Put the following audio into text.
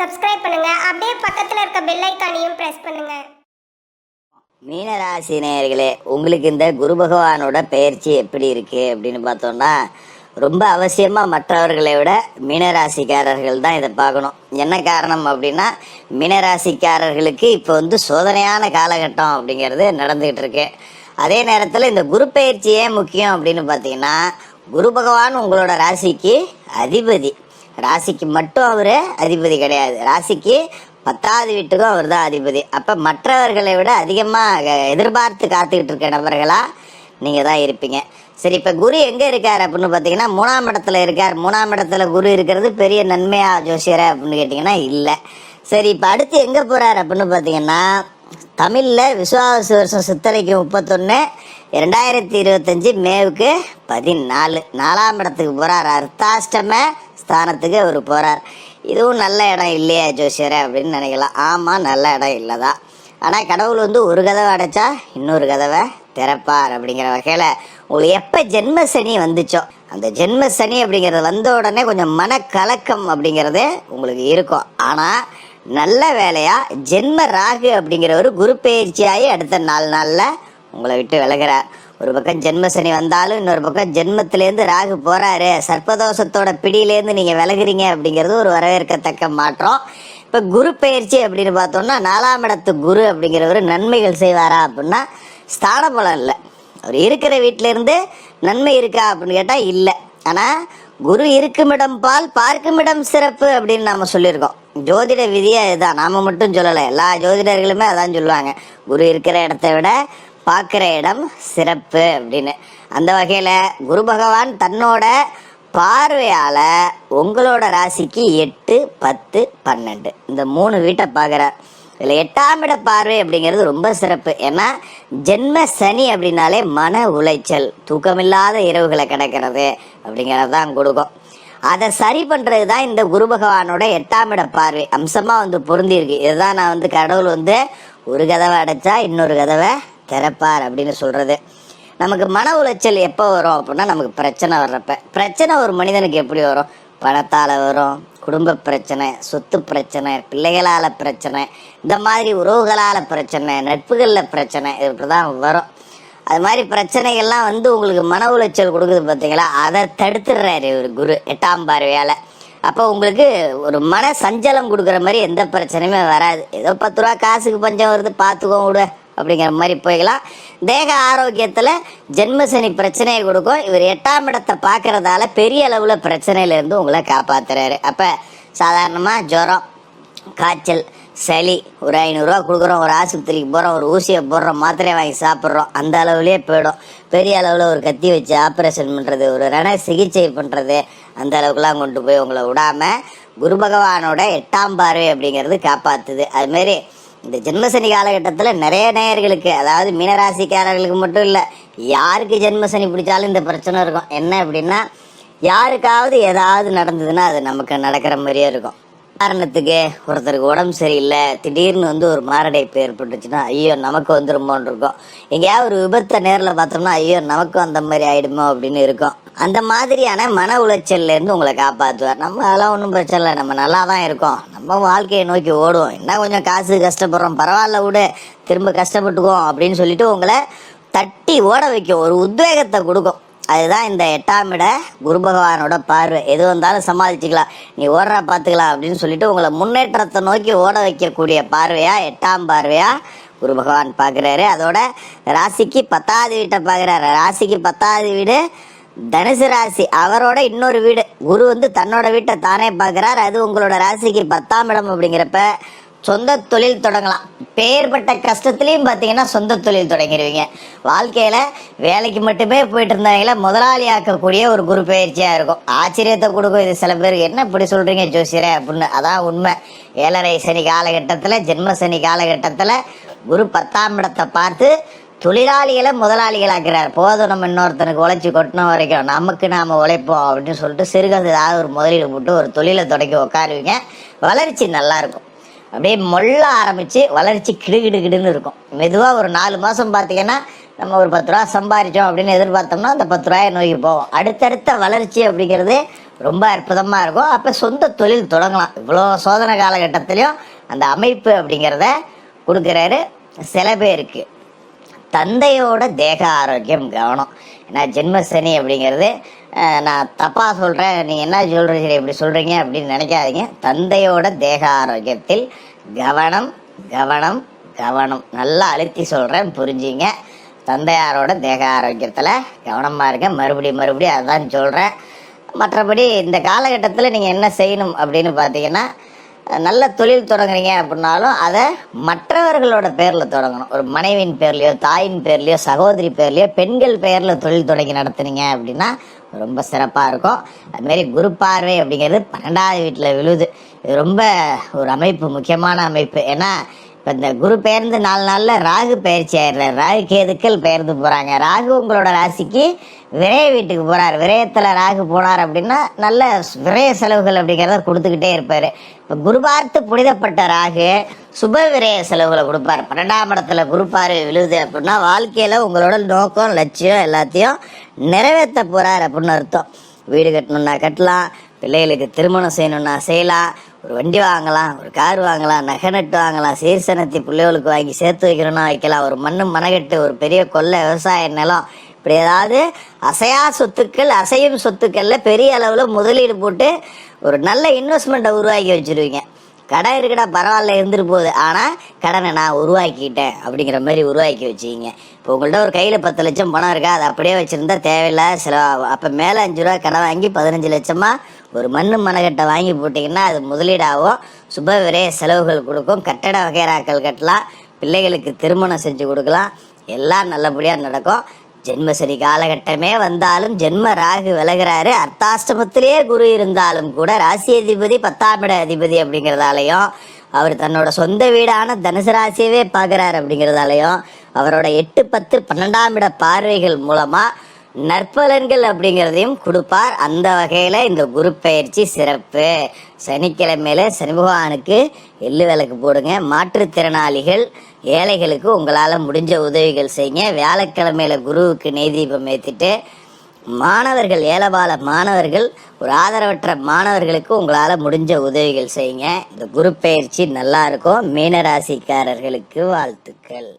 Subscribe பண்ணுங்க. அப்படியே பக்கத்துல இருக்க பெல் ஐக்கானையும் பிரஸ் பண்ணுங்க. மீனராசி நேயர்களே உங்களுக்கு இந்த குரு பகவானோட பயிற்சி எப்படி இருக்கு அப்படின்னு பார்த்தோம்னா ரொம்ப அவசியமாக மற்றவர்களை விட மீனராசிக்காரர்கள் தான் இதை பார்க்கணும். என்ன காரணம் அப்படின்னா மீனராசிக்காரர்களுக்கு இப்போ வந்து சோதனையான காலகட்டம் அப்படிங்கிறது நடந்துகிட்டு இருக்கு. அதே நேரத்தில் இந்த குரு பயிற்சி ஏன் முக்கியம் அப்படின்னு பார்த்தீங்கன்னா குரு பகவான் உங்களோட ராசிக்கு அதிபதி. ராசிக்கு மட்டும் அவர் அதிபதி கிடையாது. ராசிக்கு பத்தாவது வீட்டுக்கும் அவர் தான் அதிபதி. அப்போ மற்றவர்களை விட அதிகமாக எதிர்பார்த்து காத்துக்கிட்டு இருக்க நபர்களா நீங்கள் தான் இருப்பீங்க. சரி இப்போ குரு எங்கே இருக்கார் அப்படின்னு பார்த்தீங்கன்னா மூணாம் இடத்துல இருக்கார். மூணாம் இடத்துல குரு இருக்கிறது பெரிய நன்மையா ஜோசியரா அப்படின்னு கேட்டிங்கன்னா இல்லை. சரி இப்போ அடுத்து எங்கே போகிறார் அப்படின்னு பார்த்தீங்கன்னா தமிழில் விசுவாச வருஷம் சித்தரைக்கு முப்பத்தொன்று ரெண்டாயிரத்தி இருபத்தஞ்சி மேவுக்கு பதினாலு. நாலாம் இடத்துக்கு போகிறார் அர்த்தாஷ்டம ஸ்தானத்துக்கு அவர் போகிறார் இதுவும் நல்ல இடம் இல்லையா ஜோசியரை அப்படின்னு நினைக்கலாம். ஆமாம் நல்ல இடம் இல்லை தான் ஆனால் கடவுள் வந்து ஒரு கதவை அடைச்சா இன்னொரு கதவை திறப்பார் அப்படிங்கிற வகையில் உங்களுக்கு எப்போ ஜென்ம சனி வந்துச்சோ அந்த ஜென்ம சனி அப்படிங்கிறது வந்த உடனே கொஞ்சம் மனக்கலக்கம் அப்படிங்கிறது உங்களுக்கு இருக்கும். ஆனால் நல்ல வேலையாக ஜென்ம ராகு அப்படிங்கிற ஒரு குரு பயிற்சியாகி அடுத்த நாலு நாளில் உங்களை விட்டு விலகிறார். ஒரு பக்கம் ஜென்ம சனி வந்தாலும் இன்னொரு பக்கம் ஜென்மத்திலேருந்து ராகு போறாரு. சர்ப்பதோஷத்தோட பிடியிலேருந்து நீங்கள் விலகுறீங்க அப்படிங்கிறது ஒரு வரவேற்கத்தக்க மாற்றம். இப்போ குரு பயிற்சி அப்படின்னு பார்த்தோம்னா நாலாம் இடத்து குரு அப்படிங்கிறவர் நன்மைகள் செய்வாரா அப்படின்னா ஸ்தான பலம் இல்லை. அவர் இருக்கிற வீட்டில இருந்து நன்மை இருக்கா அப்படின்னு கேட்டால் இல்லை. ஆனால் குரு இருக்குமிடம் பால் பார்க்குமிடம் சிறப்பு அப்படின்னு நாம சொல்லியிருக்கோம். ஜோதிட விதியே இதுதான். நாம மட்டும் சொல்லலை. எல்லா ஜோதிடர்களுமே அதான் சொல்லுவாங்க. குரு இருக்கிற இடத்த விட பார்க்குற இடம் சிறப்பு அப்படின்னு. அந்த வகையில் குரு பகவான் தன்னோட பார்வையால் உங்களோட ராசிக்கு எட்டு பத்து பன்னெண்டு. இந்த மூணு வீட்டை பார்க்குறார். இதில் எட்டாம் இட பார்வை அப்படிங்கிறது ரொம்ப சிறப்பு. ஏன்னா ஜென்ம சனி அப்படின்னாலே மன உளைச்சல் தூக்கமில்லாத இரவுகளை கிடக்கிறது அப்படிங்கிறது தான் கொடுக்கும். அதை சரி பண்ணுறது தான் இந்த குரு பகவானோட எட்டாம் இட பார்வை. அம்சமாக வந்து பொருந்திருக்கு இதுதான் நான் வந்து கடவுள் வந்து ஒரு கதவை அடைச்சா இன்னொரு கதவை திறப்பார் அப்படின்னு சொல்கிறது நமக்கு மன உளைச்சல் எப்போ வரும் அப்படின்னா நமக்கு பிரச்சனை வர்றப்ப. பிரச்சனை ஒரு மனிதனுக்கு எப்படி வரும்? பணத்தால் வரும் குடும்ப பிரச்சனை சொத்து பிரச்சனை பிள்ளைகளால் பிரச்சனை இந்த மாதிரி உறவுகளால் பிரச்சனை நட்புகளில் பிரச்சனை இப்படி தான் வரும். அது மாதிரி பிரச்சனைகள்லாம் வந்து உங்களுக்கு மன உளைச்சல் கொடுக்குது பார்த்தீங்களா? அதை தடுத்துடுறாரு ஒரு குரு எட்டாம் பார்வையால். அப்போ உங்களுக்கு ஒரு மன சஞ்சலம் கொடுக்குற மாதிரி எந்த பிரச்சனையுமே வராது. ஏதோ பத்து ரூபா காசுக்கு பஞ்சம் வருது பார்த்துக்கோ விட அப்படிங்கிற மாதிரி போய்க்கலாம். தேக ஆரோக்கியத்தில் ஜென்மசனி பிரச்சனையை கொடுக்கும். இவர் எட்டாம் இடத்தை பார்க்கறதால பெரிய அளவில் பிரச்சனையிலேருந்து உங்களை காப்பாத்துறாரு. அப்போ சாதாரணமாக ஜுரம் காய்ச்சல் சளி ஒரு ஐநூறுரூவா கொடுக்குறோம் ஒரு ஆஸ்பத்திரிக்கு போகிறோம் ஒரு ஊசியை போடுறோம் மாத்திரையை வாங்கி சாப்பிட்றோம் அந்த அளவுலேயே போயிடும். பெரிய அளவில் ஒரு கத்தி வச்சு ஆப்ரேஷன் பண்ணுறது ஒரு ரண சிகிச்சை பண்ணுறது அந்த அளவுக்குலாம் கொண்டு போய் உங்களை விடாமல் குரு பகவானோட எட்டாம் பார்வை அப்படிங்கிறது காப்பாற்றுது அதுமாரி இந்த ஜென்மசனி காலகட்டத்தில் நிறைய நேயர்களுக்கு அதாவது மீனராசிக்காரர்களுக்கு மட்டும் இல்லை யாருக்கு ஜென்மசனி பிடிச்சாலும் இந்த பிரச்சனை இருக்கும். என்ன அப்படின்னா யாருக்காவது ஏதாவது நடந்ததுன்னா அது நமக்கு நடக்கிற மாதிரியே இருக்கும். உதாரணத்துக்கு ஒருத்தருக்கு உடம்பு சரியில்லை திடீர்னு வந்து ஒரு மாரடைப்பு ஏற்பட்டுச்சுன்னா ஐயோ நமக்கு வந்துருமோன்னு இருக்கும். எங்கேயாவது ஒரு விபத்தை நேரில் பார்த்தோம்னா ஐயோ நமக்கும் அந்த மாதிரி ஆயிடுமோ அப்படின்னு இருக்கும். அந்த மாதிரியான மன உளைச்சல்ல இருந்து உங்களை காப்பாற்றுவார் நம்ம அதெல்லாம் ஒன்றும் பிரச்சனை இல்லை. நம்ம நல்லா தான் இருக்கோம். நம்ம வாழ்க்கையை நோக்கி ஓடுவோம். என்ன கொஞ்சம் காசு கஷ்டப்படுறோம். பரவாயில்ல விட. திரும்ப கஷ்டப்பட்டுக்குவோம் அப்படின்னு சொல்லிட்டு உங்களை தட்டி ஓட வைக்கும். ஒரு உத்வேகத்தை கொடுக்கும். அதுதான் இந்த எட்டாம் இட குரு பகவானோட பார்வை. எது வந்தாலும் சமாளிச்சுக்கலாம். நீ ஓடுற பார்த்துக்கலாம் அப்படின்னு சொல்லிட்டு உங்களை முன்னேற்றத்தை நோக்கி ஓட வைக்கக்கூடிய பார்வையா எட்டாம் பார்வையா குரு பகவான் பார்க்குறாரு. அதோட ராசிக்கு பத்தாவது வீட்டை பார்க்குறாரு. ராசிக்கு பத்தாவது வீடு தனுசு ராசி. அவரோட இன்னொரு வீடு. குரு வந்து தன்னோட வீட்டை தானே பார்க்குறாரு. அது உங்களோட ராசிக்கு பத்தாம் இடம் அப்படிங்கிறப்ப சொந்த தொழில் தொடங்கலாம். பேர்பட்ட கஷ்டத்துலேயும் பார்த்தீங்கன்னா சொந்த தொழில் தொடங்கிடுவீங்க. வாழ்க்கையில் வேலைக்கு மட்டுமே போயிட்டு இருந்தவங்கள முதலாளி ஆக்கக்கூடிய ஒரு குரு பயிற்சியாக இருக்கும். ஆச்சரியத்தை கொடுக்கும். இது சில பேருக்கு என்ன இப்படி சொல்கிறீங்க ஜோசியரே அப்படின்னு. அதான் உண்மை. ஏழரை சனி காலகட்டத்தில் ஜென்ம சனி காலகட்டத்தில் குரு பத்தாம் இடத்தை பார்த்து தொழிலாளிகளை முதலாளிகளாக்குறார். போதும் நம்ம இன்னொருத்தனுக்கு உழைச்சி கொட்டின வரைக்கும் நமக்கு நாம் உழைப்போம் அப்படின்னு சொல்லிட்டு சிறுகது ஏதாவது ஒரு முதலீடு போட்டு ஒரு தொழிலை தொடங்கி உட்காருவீங்க. வளர்ச்சி நல்லாயிருக்கும் அப்படியே மொள்ள ஆரம்பித்து வளர்ச்சி கிடுகிடுகிடுன்னு இருக்கும். மெதுவாக ஒரு நாலு மாதம் பார்த்தீங்கன்னா நம்ம ஒரு பத்து ரூபா சம்பாரிச்சோம் அப்படின்னு எதிர்பார்த்தோம்னா அந்த பத்து ரூபாயை நோக்கி போவோம். அடுத்தடுத்த வளர்ச்சி அப்படிங்கிறது ரொம்ப அற்புதமாக இருக்கும். அப்போ சொந்த தொழில் தொடங்கலாம். இவ்வளோ சோதனை காலகட்டத்திலையும் அந்த அமைப்பு அப்படிங்கிறத கொடுக்குறாரு சில பேருக்கு. தந்தையோட தேக ஆரோக்கியம் கவனம். ஏன்னா ஜென்மசனி அப்படிங்கிறது நான் தப்பாக சொல்கிறேன் நீங்கள் என்ன சொல்கிறீங்க இப்படி சொல்கிறீங்க அப்படின்னு நினைக்காதீங்க. தந்தையோட தேக ஆரோக்கியத்தில் கவனம் கவனம் கவனம். நல்லா அழுத்தி சொல்கிறேன் புரிஞ்சுங்க. தந்தையாரோட தேக ஆரோக்கியத்தில் கவனமாக இருங்க. மறுபடியும் மறுபடியும் அதான் சொல்கிறேன் மற்றபடி இந்த காலகட்டத்தில் நீங்கள் என்ன செய்யணும் அப்படின்னு பார்த்தீங்கன்னா நல்ல தொழில் தொடங்குறீங்க அப்படின்னாலும் அதை மற்றவர்களோட பேரில் தொடங்கணும். ஒரு மனைவியின் பேர்லையோ தாயின் பேர்லையோ சகோதரி பேர்லையோ பெண்கள் பேரில் தொழில் தொடங்கி நடத்துனீங்க அப்படின்னா ரொம்ப சிறப்பாக இருக்கும். அதுமாரி குரு பார்வை அப்படிங்கிறது பன்னெண்டாவது வீட்டில் விழுது. இது ரொம்ப ஒரு அமைப்பு முக்கியமான அமைப்பு. ஏன்னா இப்போ இந்த குரு பெயர்ந்து நாலு நாளில் ராகு பயிற்சி ஆயிடுறார். ராகு கேதுக்கள் பெயர்ந்து போகிறாங்க ராகு உங்களோட ராசிக்கு விரைய வீட்டுக்கு போகிறார் விரயத்தில் ராகு போனார் அப்படின்னா நல்ல விரய செலவுகள் அப்படிங்கிறத கொடுத்துக்கிட்டே இருப்பார். இப்போ குரு பார்த்து புனிதப்பட்ட ராகு சுப விரய செலவுகளை கொடுப்பார். பன்னெண்டாம் இடத்துல குரு பார்வை விழுது அப்படின்னா வாழ்க்கையில் உங்களோட நோக்கம் லட்சியம் எல்லாத்தையும் நிறைவேற்ற போகிறார் அப்படின்னு அர்த்தம். வீடு கட்டணுன்னா கட்டலாம். பிள்ளைகளுக்கு திருமணம் செய்யணுன்னா செய்யலாம். ஒரு வண்டி வாங்கலாம் ஒரு கார் வாங்கலாம் நகை நட்டு வாங்கலாம் சீர்சனத்தி பிள்ளைகளுக்கு வாங்கி சேர்த்து வைக்கணும்னா வைக்கலாம். ஒரு மண்ணு மனகட்டு ஒரு பெரிய கொள்ளை விவசாய நிலம். இப்படி ஏதாவது அசையா சொத்துக்கள் அசையும் சொத்துக்களில் பெரிய அளவில் முதலீடு போட்டு ஒரு நல்ல இன்வெஸ்ட்மெண்ட்டை உருவாக்கி வச்சுருவீங்க. கடன் இருக்குடா பரவாயில்ல இருந்துட்டு போகுது. ஆனால் கடனை நான் உருவாக்கிட்டேன் அப்படிங்கிற மாதிரி உருவாக்கி வச்சுக்கிங்க இப்போ உங்கள்கிட்ட ஒரு கையில் பத்து லட்சம் பணம் இருக்கா? அதை அப்படியே வச்சுருந்தா தேவையில்லை செலவாகும். அப்போ மேலே அஞ்சு ரூபா கடன் வாங்கி பதினஞ்சு லட்சமாக ஒரு மண்ணு மனக்கட்டை வாங்கி போட்டிங்கன்னா அது முதலீடாகவும் சுப விரைய செலவுகள் கொடுக்கும். கட்டட வகைராக்கள் கட்டலாம் பிள்ளைகளுக்கு திருமணம் செஞ்சு கொடுக்கலாம். எல்லாம் நல்லபடியாக நடக்கும். ஜென்மசனி காலகட்டமே வந்தாலும் ஜென்ம ராகு விலகிறாரு. அர்த்தாஷ்டமத்திலேயே குரு இருந்தாலும் கூட ராசி அதிபதி பத்தாம் இட அதிபதி அப்படிங்கிறதாலையும் அவர் தன்னோட சொந்த வீடான தனுசு ராசியவே பார்க்குறாரு அப்படிங்கிறதாலையும் அவரோட எட்டு பத்து பன்னெண்டாம் இட பார்வைகள் மூலமாக நற்பலன்கள் அப்படிங்கிறதையும் கொடுப்பார். அந்த வகையில் இந்த குரு பயிற்சி சிறப்பு. சனிக்கிழமையில சனி பகவானுக்கு எள்ளு விளக்கு போடுங்க. மாற்றுத்திறனாளிகள் ஏழைகளுக்கு உங்களால் முடிஞ்ச உதவிகள் செய்யுங்க. வியாழக்கிழமையில குருவுக்கு நெய் தீபம் ஏற்றிட்டு மாணவர்கள் ஏலபால மாணவர்கள் ஒரு ஆதரவற்ற மாணவர்களுக்கு உங்களால் முடிஞ்ச உதவிகள் செய்யுங்க. இந்த குரு பயிற்சி நல்லா இருக்கும். மீனராசிக்காரர்களுக்கு வாழ்த்துக்கள்.